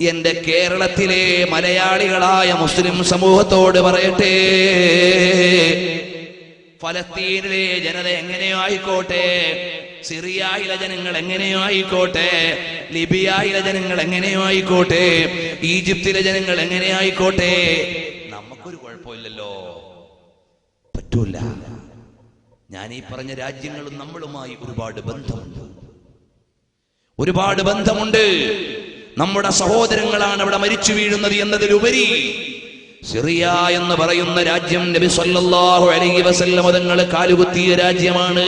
എന്റെ കേരളത്തിലെ മലയാളികളായ മുസ്ലിം സമൂഹത്തോട് പറയട്ടെ. ഫലസ്തീനിലെ ജനത എങ്ങനെയോ ആയിക്കോട്ടെ സിറിയയിലെ ജനങ്ങൾ എങ്ങനെയോ ആയിക്കോട്ടെ ലിബിയയിലെ ജനങ്ങൾ എങ്ങനെയോ ആയിക്കോട്ടെ ഈജിപ്തിലെ ജനങ്ങൾ എങ്ങനെയോ ആയിക്കോട്ടെ നമുക്കൊരു കുഴപ്പമില്ലല്ലോ. പറ്റൂല. ഞാൻ ഈ പറഞ്ഞ രാജ്യങ്ങളും നമ്മളുമായി ഒരുപാട് ബന്ധമുണ്ട്. ഒരുപാട് ബന്ധമുണ്ട്. നമ്മുടെ സഹോദരങ്ങളാണ് അവിടെ മരിച്ചു വീഴുന്നത് എന്നതിലുപരി സിറിയ എന്ന് പറയുന്ന രാജ്യം നബി സല്ലല്ലാഹു അലൈഹി വസല്ലം തങ്ങൾ കാലുകുത്തിയ രാജ്യമാണ്.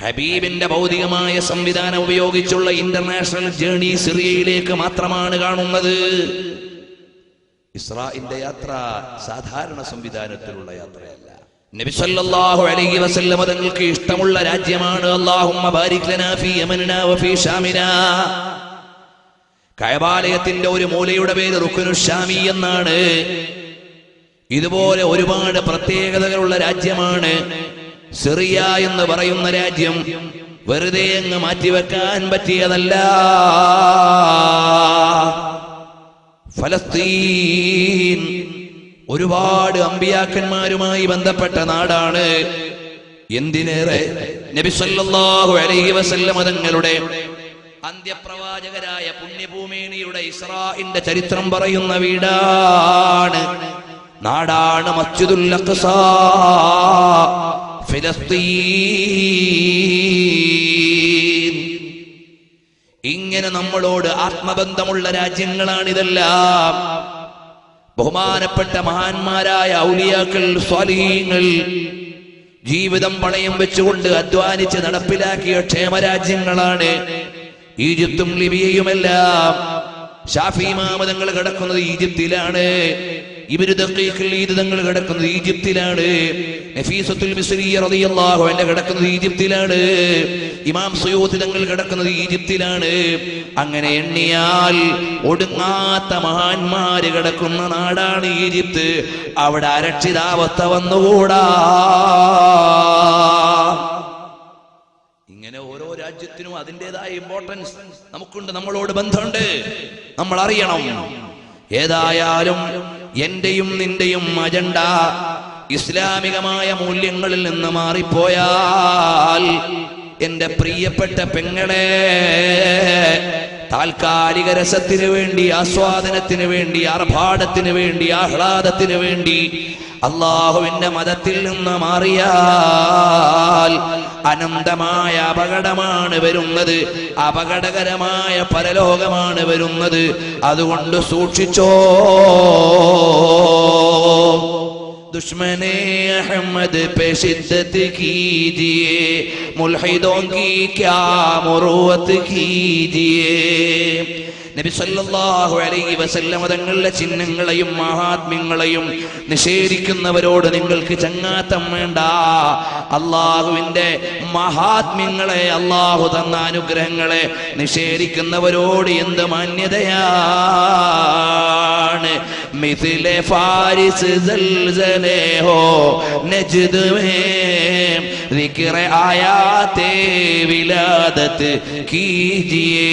ഹബീബിന്റെ ഭൗതികമായ സംവിധാനം ഉപയോഗിച്ചുള്ള ഇന്റർനാഷണൽ ജേണി സിറിയയിലേക്ക് മാത്രമാണ് കാണുന്നത്. ഇസ്രായിന്റെ യാത്ര സാധാരണ സംവിധാനത്തിലുള്ള യാത്രയല്ല. നബി സല്ലല്ലാഹു അലൈഹി വസല്ലം തങ്ങൾക്ക് ഇഷ്ടമുള്ള രാജ്യമാണ്. അല്ലാഹുമ്മ ബാരിക് ലനാ ഫീ യമനിനാ വഫീ ഷാമിനാ. കയബാലയത്തിന്റെ ഒരു മൂലയുടെ പേര് റുക്കുനുഷാമി എന്നാണ്. ഇതുപോലെ ഒരുപാട് പ്രത്യേകതകളുള്ള രാജ്യമാണ്. സിറിയ എന്ന് പറയുന്ന രാജ്യം വെറുതെ അങ്ങ് മാറ്റിവെക്കാൻ പറ്റിയതല്ല. ഫലസ്തീൻ ഒരുപാട് അമ്പിയാക്കന്മാരുമായി ബന്ധപ്പെട്ട നാടാണ്. എന്തിനേറെ? നബി സല്ലല്ലാഹു അലൈഹി വസല്ലം തങ്ങളുടെ അന്ത്യപ്രവാചകരായ പുണ്യഭൂമിയുടെ ഇസ്രാഇന്റെ ചരിത്രം പറയുന്ന വീടാണ്. നാടാണ് മസ്ജിദുൽ ഇങ്ങനെ നമ്മളോട് ആത്മബന്ധമുള്ള രാജ്യങ്ങളാണിതെല്ലാം. ബഹുമാനപ്പെട്ട മഹാന്മാരായ ഔലിയാക്കൾ സ്വാലീങ്ങൾ ജീവിതം പണയം വെച്ചുകൊണ്ട് അധ്വാനിച്ച് നടപ്പിലാക്കിയ ക്ഷേമരാജ്യങ്ങളാണ്. ഈജിപ്തും ലിബിയയുമെല്ലാം ഷാഫി മാമതങ്ങൾ കിടക്കുന്നത് ഈജിപ്തിലാണ്. ഇവർ ഈദ് തങ്ങൾ കിടക്കുന്നത് ഈജിപ്തിലാണ്. നഫീസത്തുൽ റളിയല്ലാഹു അൻഹ കിടക്കുന്നത് ഈജിപ്തിലാണ്. ഇമാം സുയൂത്ത് തങ്ങൾ കിടക്കുന്നത് ഈജിപ്തിലാണ്. അങ്ങനെ എണ്ണിയാൽ ഒടുങ്ങാത്ത മഹാന്മാര് കിടക്കുന്ന നാടാണ് ഈജിപ്ത്. അവിടെ അരക്ഷിതാവസ്ഥ വന്നുകൂടാ. രാജ്യത്തിനും അതിന്റെതായ ഇമ്പോർട്ടൻസ് നമുക്കുണ്ട് നമ്മളോട് ബന്ധമുണ്ട്. നമ്മൾ അറിയണം ഏതായാലും എന്റെയും നിന്റെയും അജണ്ട ഇസ്ലാമികമായ മൂല്യങ്ങളിൽ നിന്ന് മാറിപ്പോയാൽ എന്റെ പ്രിയപ്പെട്ട പെങ്ങളെ താൽക്കാലിക രസത്തിന് വേണ്ടി ആസ്വാദനത്തിന് വേണ്ടി ആർഭാടത്തിന് വേണ്ടി ആഹ്ലാദത്തിന് വേണ്ടി അള്ളാഹുവിന്റെ മതത്തിൽ നിന്ന് മാറിയാൽ അനന്തമായ അപകടമാണ് വരുന്നത് അപകടകരമായ പരലോകമാണ് വരുന്നത് അതുകൊണ്ട് സൂക്ഷിച്ചോ दुश्मने अहमद पे शिद्दत कीजिए मुल्हिदों की क्या मुरुवत कीजिए നബി സല്ലല്ലാഹു അലൈഹി വസല്ലമ തങ്ങളുടെ ചിഹ്നങ്ങളെയും മഹാത്മ്യങ്ങളെയും നിഷേധിക്കുന്നവരോട് നിങ്ങൾക്ക് ചങ്ങാത്തം വേണ്ട. അള്ളാഹുവിന്റെ മഹാത്മ്യങ്ങളെ അള്ളാഹു തന്ന അനുഗ്രഹങ്ങളെ നിഷേധിക്കുന്നവരോട് എന്ത് മാന്യതയാണ്? मिथिले फारिस जलजले हो नजद में जिक्र आयाते विलादत कीजिए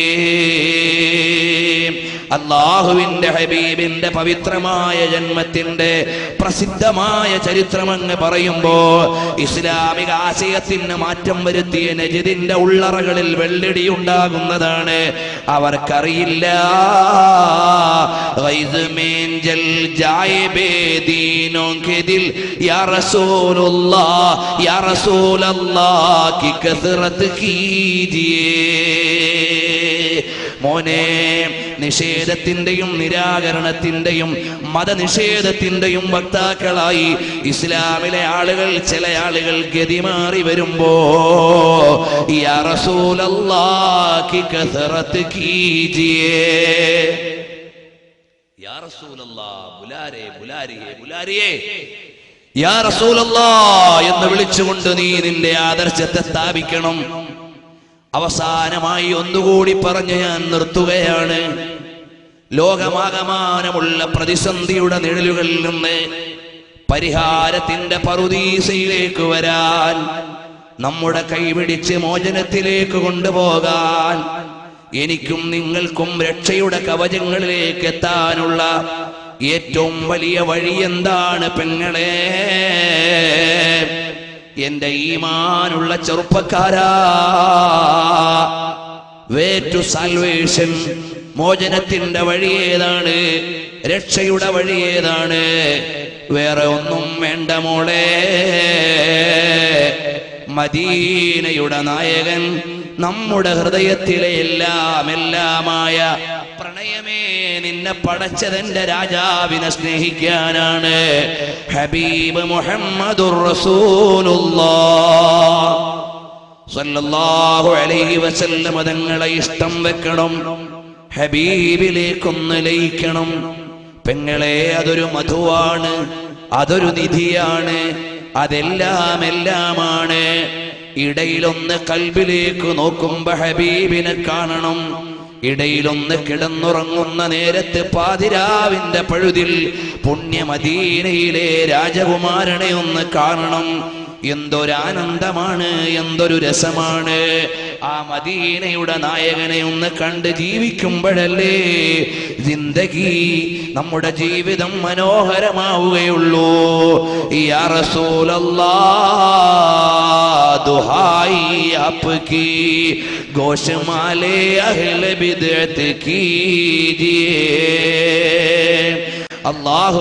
അള്ളാഹുവിന്റെ ഹബീബിന്റെ പവിത്രമായ ജന്മത്തിന്റെ പ്രസിദ്ധമായ ചരിത്രമെന്ന് പറയുമ്പോ ഇസ്ലാമിക ആശയത്തിന് മാറ്റം വരുത്തിയ നജിദിന്റെ ഉള്ളറകളിൽ വെള്ളിടി ഉണ്ടാകുന്നതാണ്. അവർക്കറിയില്ല. ഗൈസ് മേൻ ജൽ ജായേ ബേദീനോं മോനെ നിഷേധത്തിന്റെയും നിരാകരണത്തിന്റെയും മതനിഷേധത്തിന്റെയും വക്താക്കളായി ഇസ്ലാമിലെ ആളുകൾ ചില ആളുകൾ ഗതിമാറി വരുമ്പോ എന്ന് വിളിച്ചുകൊണ്ട് നീ നിന്റെ ആദർശത്തെ സ്ഥാപിക്കണം. അവസാനമായി ഒന്നുകൂടി പറഞ്ഞ് ഞാൻ നിർത്തുകയാണ്. ലോകമാകമാനമുള്ള പ്രതിസന്ധിയുടെ നിഴലുകളിൽ നിന്ന് പരിഹാരത്തിന്റെ പറുദീസയിലേക്ക് വരാൻ നമ്മുടെ കൈപിടിച്ച് മോചനത്തിലേക്ക് കൊണ്ടുപോകാൻ എനിക്കും നിങ്ങൾക്കും രക്ഷയുടെ കവചങ്ങളിലേക്ക് എത്താനുള്ള ഏറ്റവും വലിയ വഴി എന്താണ് പെങ്ങളെ? എന്റെ ഈമാനുള്ള ചെറുപ്പക്കാരാ. വേ ടു സാൽവേഷൻ മോചനത്തിന്റെ വഴി ഏതാണ്? രക്ഷയുടെ വഴി ഏതാണ്? വേറെ ഒന്നും വേണ്ട മോളെ. മദീനയുടെ നായകൻ നമ്മുടെ ഹൃദയത്തിലെ എല്ലാം എല്ലാമായ പ്രണയമേ നിന്നെ പടച്ചതെന്റെ രാജാവിനെ സ്നേഹിക്കാനാണ്. ഹബീബ് മുഹമ്മദുർ സല്ലല്ലാഹു അലൈഹി വസല്ലമ തങ്ങളെ ഇഷ്ടം വെക്കണം. ഹബീബിലേക്കൊന്ന് ലയിക്കണം. പെങ്ങളെ അതൊരു മധുവാണ് അതൊരു നിധിയാണ് അതെല്ലാം എല്ലാമാണ്. ഇടയിലൊന്ന് കൽബിലേക്ക് നോക്കുമ്പോ ഹബീബിനെ കാണണം. ഇടയിലൊന്ന് കിടന്നുറങ്ങുന്ന നേരത്ത് പാതിരാവിന്റെ പഴുതിൽ പുണ്യമദീനയിലെ രാജകുമാരനെ ഒന്ന് കാണണം. എന്തൊരാനന്ദമാണ് എന്തൊരു രസമാണ്. ആ മദീനയുടെ നായകനെ ഒന്ന് കണ്ട് ജീവിക്കുമ്പോഴല്ലേ ജിന്ദഗി നമ്മുടെ ജീവിതം മനോഹരമാവുകയുള്ളൂ. ഈ റസൂലല്ലാ. दुहाई आपकी गोशमाले अहल बिदत कीजिए अल्लाह